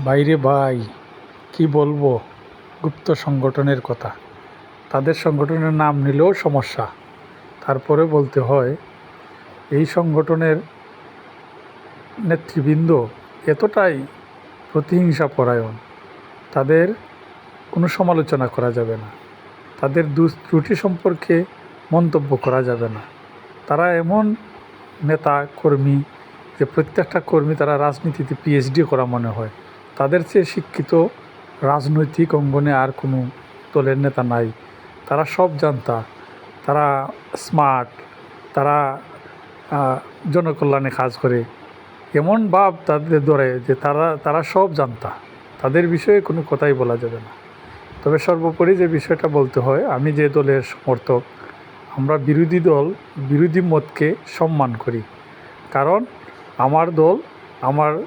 বাইরে ভাই, কি বলব? গুপ্ত সংগঠনের কথা। তাদের সংগঠনের নাম নিলেও সমস্যা। তারপরে বলতে হয়, এই সংগঠনের নেতৃবৃন্দ এতটাই প্রতিহিংসা পরায়ণ। তাদের কোনো সমালোচনা করা যাবে না। তাদের দু- ত্রুটি সম্পর্কে মন্তব্য করা যাবে না। তারা এমন নেতা কর্মী যে প্রত্যেকটা কর্মী তারা রাজনীতিতে পিএইচডি করা মনে হয়। তাদের চেয়ে শিক্ষিত রাজনৈতিক অঙ্গনে আর কোনো দলের নেতা নাই। তারা সব জানতা। তারা স্মার্ট। তারা জনকল্যাণে কাজ করে। এমন ভাব তাদের ধরে যে তারা তারা সব জানতা। তাদের বিষয়ে কোনো কথাই বলা যাবে না। তবে সর্বোপরি যে বিষয়টা বলতে হয়, আমি যে দলের সমর্থক, আমরা বিরোধী দল, বিরোধী মতকে সম্মান করি। কারণ আমার দল, আমার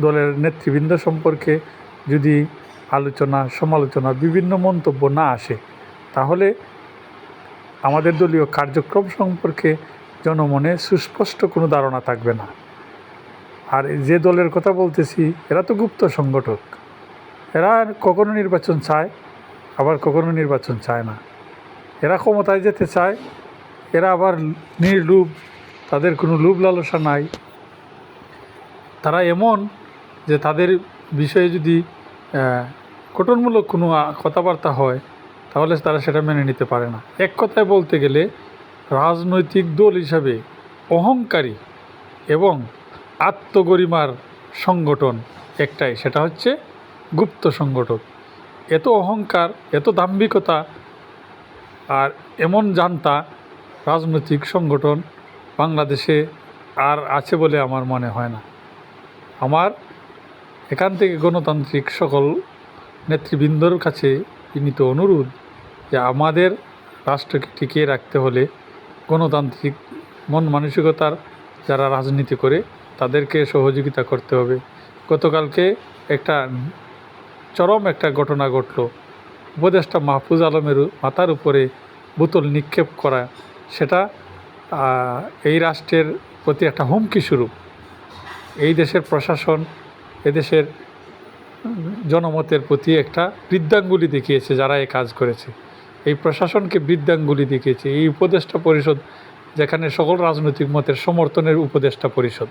দলের নেতৃবৃন্দ সম্পর্কে যদি আলোচনা, সমালোচনা, বিভিন্ন মন্তব্য না আসে, তাহলে আমাদের দলীয় কার্যক্রম সম্পর্কে জনমনে সুস্পষ্ট কোনো ধারণা থাকবে না। আর যে দলের কথা বলতেছি, এরা তো গুপ্ত সংগঠক। এরা কখনো নির্বাচন চায়, আবার কখনো নির্বাচন চায় না। এরা ক্ষমতায় যেতে চায়, এরা আবার নির্লোভ, তাদের কোনো লোভ লালসা নাই। তারা এমন যে তাদের বিষয়ে যদি আহ, গঠনমূলক কোনো কথাবার্তা হয় তাহলে তারা সেটা মেনে নিতে পারে না। এক কথায় বলতে গেলে রাজনৈতিক দল হিসাবে অহংকারী এবং আত্মগরিমার সংগঠন একটাই সেটা হচ্ছে গুপ্ত সংগঠন এত অহংকার এত দাম্ভিকতা আর এমন জানতা রাজনৈতিক সংগঠন বাংলাদেশে আর আছে বলে আমার মনে হয় না। আমার এখান থেকে গণতান্ত্রিক সকল নেতৃবৃন্দর কাছে বিনীত অনুরোধ যে আমাদের রাষ্ট্রকে টিকিয়ে রাখতে হলে গণতান্ত্রিক মন মানসিকতার যারা রাজনীতি করে তাদেরকে সহযোগিতা করতে হবে। গতকালকে একটা চরম একটা ঘটনা ঘটলো। উপদেষ্টা মাহফুজ আলমের মাথার উপরে বোতল নিক্ষেপ করা, সেটা এই রাষ্ট্রের প্রতি একটা হুমকি স্বরূপ। এই দেশের প্রশাসন এদেশের জনমতের প্রতি একটা বৃদ্ধাঙ্গুলি দেখিয়েছে যারা এই কাজ করেছে। এই প্রশাসনকে বৃদ্ধাঙ্গুলি দেখিয়েছে। এই উপদেষ্টা পরিষদ, যেখানে সকল রাজনৈতিক মতের সমর্থনের উপদেষ্টা পরিষদ।